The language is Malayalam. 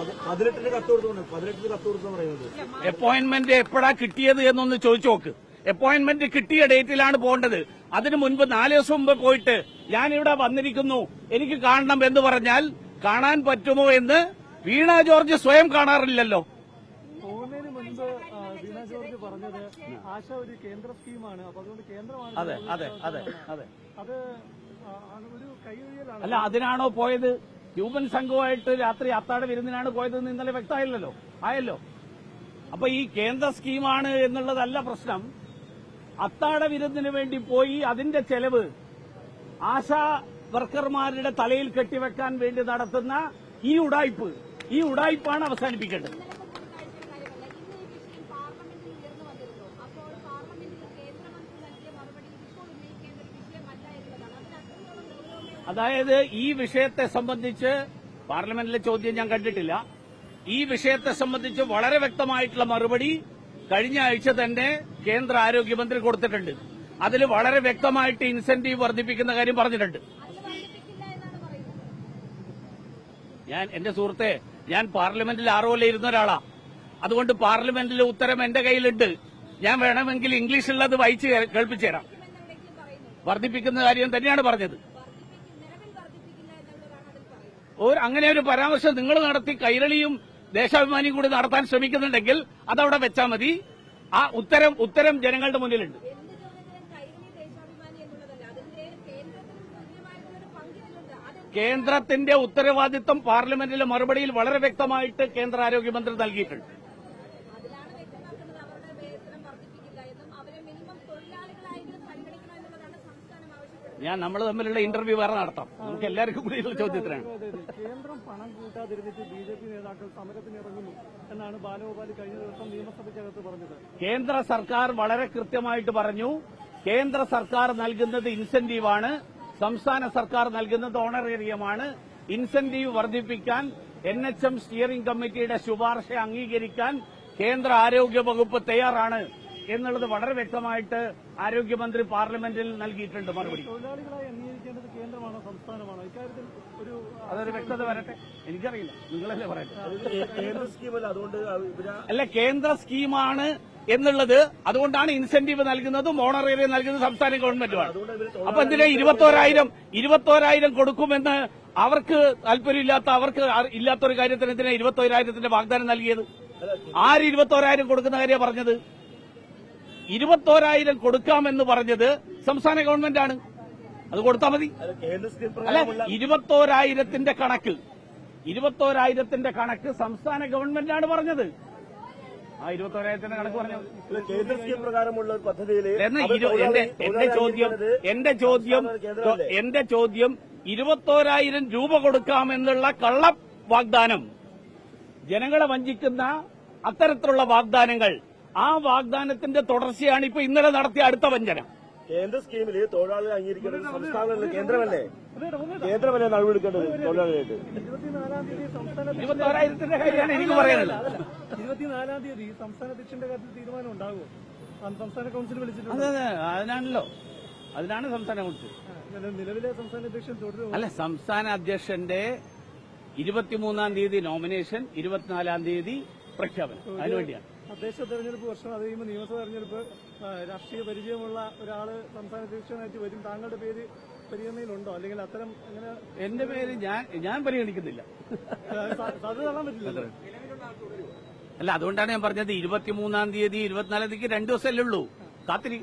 പതി- പതിനെട്ടിന് കത്ത് കൊടുത്തു പതിനെട്ടിന് കത്ത് കൊടുത്തു പറയുന്നത്. അപ്പോയിന്റ്മെന്റ് എപ്പോഴാ കിട്ടിയത് എന്നൊന്ന് ചോദിച്ചു നോക്ക്. അപ്പോയിന്റ്മെന്റ് കിട്ടിയ ഡേറ്റിലാണ് പോകേണ്ടത്. അതിനു മുൻപ് നാല് ദിവസം മുമ്പ് പോയിട്ട് ഞാൻ ഇവിടെ വന്നിരിക്കുന്നു. എനിക്ക് കാണണം എന്ന് പറഞ്ഞാൽ കാണാൻ പറ്റുമോ എന്ന് വീണ ജോർജ് സ്വയം കാണാറില്ലല്ലോ. പോകുന്നതിന് മുൻപ് ആ, വീണ ജോർജ് പറഞ്ഞത് ആശ ഒരു കേന്ദ്ര സ്കീമാണ്. അപ്പൊ അതുകൊണ്ട് കേന്ദ്രമാണ് അതെ അതെ അതെ അതെ. അത് അത് ഒരു കൈയൊഴിയലാണ് അല്ല അതിനാണോ പോയത്? ക്യൂബൻ സംഘവുമായിട്ട് രാത്രി അത്താഴ വിരുന്നിനാണ് പോയതെന്ന് ഇന്നലെ വ്യക്തമായില്ലല്ലോ. ആയല്ലോ. അപ്പൊ ഈ കേന്ദ്ര സ്കീമാണ് എന്നുള്ളതല്ല പ്രശ്നം. അത്താഴ വിരുന്നിന് വേണ്ടി പോയി അതിന്റെ ചെലവ് ആശാ വർക്കർമാരുടെ തലയിൽ കെട്ടിവെക്കാൻ വേണ്ടി നടത്തുന്ന ഈ ഉടായ്പ് ഈ ഉടായ്പാണ് അവസാനിപ്പിക്കേണ്ടത്. അതായത് ഈ വിഷയത്തെ സംബന്ധിച്ച് പാർലമെന്റിലെ ചോദ്യം ഞാൻ കണ്ടിട്ടില്ല. ഈ വിഷയത്തെ സംബന്ധിച്ച് വളരെ വ്യക്തമായിട്ടുള്ള മറുപടി കഴിഞ്ഞ ആഴ്ച തന്നെ കേന്ദ്ര ആരോഗ്യമന്ത്രി കൊടുത്തിട്ടുണ്ട്. അതിൽ വളരെ വ്യക്തമായിട്ട് ഇൻസെന്റീവ് വർദ്ധിപ്പിക്കുന്ന കാര്യം പറഞ്ഞിട്ടുണ്ട്. ഞാൻ എന്റെ സുഹൃത്തെ ഞാൻ പാർലമെന്റിൽ ആറുപോലെ ഇരുന്ന ഒരാളാ. അതുകൊണ്ട് പാർലമെന്റിലെ ഉത്തരം എന്റെ കയ്യിലുണ്ട്. ഞാൻ വേണമെങ്കിൽ ഇംഗ്ലീഷിലുള്ളത് വായിച്ച് കേൾപ്പിച്ചു തരാം. വർദ്ധിപ്പിക്കുന്ന കാര്യം തന്നെയാണ് പറഞ്ഞത്. ഒരു അങ്ങനെ ഒരു പരാമർശം നിങ്ങൾ നടത്തി കൈരളിയും ദേശാഭിമാനിയും കൂടി നടത്താൻ ശ്രമിക്കുന്നുണ്ടെങ്കിൽ അതവിടെ വെച്ചാൽ മതി. ആ ഉത്തരം ഉത്തരം ജനങ്ങളുടെ മുന്നിലുണ്ട്. കേന്ദ്രത്തിന്റെ ഉത്തരവാദിത്വം പാർലമെന്റിലെ മറുപടിയിൽ വളരെ വ്യക്തമായിട്ട് കേന്ദ്ര ആരോഗ്യമന്ത്രി നൽകിയിട്ടുണ്ട്. ഞാൻ നമ്മൾ തമ്മിലുള്ള ഇന്റർവ്യൂ വേറെ നടത്താം. നമുക്ക് എല്ലാവർക്കും കൂടി ഉള്ള ചോദ്യത്തിനാണ്. കേന്ദ്രം പണം കൂട്ടാതിരുന്നിട്ട് ബി ജെ പി നേതാക്കൾ സമരത്തിന് ഇറങ്ങുന്നു എന്നാണ് ബാലഗോപാൽ കഴിഞ്ഞ ദിവസം നിയമസഭയ്ക്കകത്ത് പറഞ്ഞത്. കേന്ദ്ര സർക്കാർ വളരെ കൃത്യമായിട്ട് പറഞ്ഞു. കേന്ദ്ര സർക്കാർ നൽകുന്നത് ഇൻസെന്റീവാണ് സംസ്ഥാന സർക്കാർ നൽകുന്നത് ഓണറേറിയമാണ് ഇൻസെന്റീവ് വർദ്ധിപ്പിക്കാൻ എൻ എച്ച് എം സ്റ്റിയറിംഗ് കമ്മിറ്റിയുടെ ശുപാർശ അംഗീകരിക്കാൻ കേന്ദ്ര ആരോഗ്യ വകുപ്പ് തയ്യാറാണ്. എന്നുള്ളത് വളരെ വ്യക്തമായിട്ട് ആരോഗ്യമന്ത്രി പാർലമെന്റിൽ നൽകിയിട്ടുണ്ട് മറുപടി. അതൊരു വ്യക്തത വരട്ടെ. എനിക്കറിയില്ല. നിങ്ങളല്ലേ പറയട്ടെ. അല്ല കേന്ദ്ര സ്കീമാണ് എന്നുള്ളത് അതുകൊണ്ടാണ് ഇൻസെന്റീവ് നൽകുന്നതും ഓണറേറിയ നൽകുന്നത് സംസ്ഥാന ഗവൺമെന്റുമാണ്. അപ്പൊ എന്തിനാ ഇരുപത്തോരായിരം ഇരുപത്തോരായിരം കൊടുക്കുമെന്ന് അവർക്ക് താല്പര്യമില്ലാത്ത അവർക്ക് ഇല്ലാത്തൊരു കാര്യത്തിന് എന്തിനാ ഇരുപത്തോരായിരത്തിന്റെ വാഗ്ദാനം നൽകിയത്? ആര് ഇരുപത്തോരായിരം കൊടുക്കുന്ന കാര്യമാണ് പറഞ്ഞത്? ഇരുപത്തോരായിരം കൊടുക്കാമെന്ന് പറഞ്ഞത് സംസ്ഥാന ഗവൺമെന്റാണ്. അത് കൊടുത്താൽ മതി. അല്ല, ഇരുപത്തോരായിരത്തിന്റെ കണക്ക്. ഇരുപത്തോരായിരത്തിന്റെ കണക്ക് സംസ്ഥാന ഗവൺമെന്റാണ് പറഞ്ഞത്. ആ ഇരുപത്തോരായിരത്തിന്റെ കണക്ക് കേന്ദ്ര സ്കീം പ്രകാരമുള്ള ഒരു എന്റെ ചോദ്യം എന്റെ ചോദ്യം എന്റെ ചോദ്യം ഇരുപത്തോരായിരം രൂപ കൊടുക്കാമെന്നുള്ള കള്ള വാഗ്ദാനം ജനങ്ങളെ വഞ്ചിക്കുന്ന അത്തരത്തിലുള്ള വാഗ്ദാനങ്ങൾ ആ വാഗ്ദാനത്തിന്റെ തുടർച്ചയാണ് ഇപ്പൊ ഇന്നലെ നടത്തിയ അടുത്ത വഞ്ചന. കേന്ദ്ര സ്കീമിൽ തൊഴിലാളികൾ അംഗീകരിക്കേണ്ടത് സംസ്ഥാനങ്ങളിൽ കേന്ദ്രമല്ലേ? കേന്ദ്രമല്ലേ നടപടിയെടുക്കേണ്ടത് തൊഴിലാളികളായിട്ട് ഇരുപത്തിനാലാം തീയതി സംസ്ഥാന ഇരുപത്തോരായിരത്തിന്റെ കാര്യമാണ് എനിക്ക് പറയാനുള്ളത്. ഇരുപത്തിനാലാം തീയതി സംസ്ഥാന അധ്യക്ഷന്റെ കാര്യത്തിൽ തീരുമാനം ഉണ്ടാകുമോ? സംസ്ഥാന കൗൺസിൽ വിളിച്ചിട്ടുണ്ട്. അതെ അതിനാണല്ലോ. അതിനാണ് സംസ്ഥാന കൗൺസിൽ. നിലവിലെ സംസ്ഥാന അധ്യക്ഷൻ തുടരും അല്ല സംസ്ഥാന അധ്യക്ഷന്റെ ഇരുപത്തിമൂന്നാം തീയതി നോമിനേഷൻ ഇരുപത്തിനാലാം തീയതി പ്രഖ്യാപനം. അതിനുവേണ്ടിയാണ്. തദ്ദേശ തെരഞ്ഞെടുപ്പ് വർഷം അത് കഴിയുമ്പോൾ നിയമസഭാ തെരഞ്ഞെടുപ്പ് രാഷ്ട്രീയ പരിചയമുള്ള ഒരാൾ സംസ്ഥാന അധ്യക്ഷനായിട്ട് വരും. താങ്കളുടെ പേര് പരിഗണനയിലുണ്ടോ? അല്ലെങ്കിൽ അത്തരം അങ്ങനെ എന്റെ പേര് ഞാൻ ഞാൻ പരിഗണിക്കുന്നില്ല. അത് തള്ളാൻ പറ്റില്ല അല്ല അതുകൊണ്ടാണ് ഞാൻ പറഞ്ഞത് ഇരുപത്തിമൂന്നാം തീയതി ഇരുപത്തിനാലാം തീയതിക്ക് രണ്ടു ദിവസമല്ലേ ഉള്ളൂ. കാത്തിരി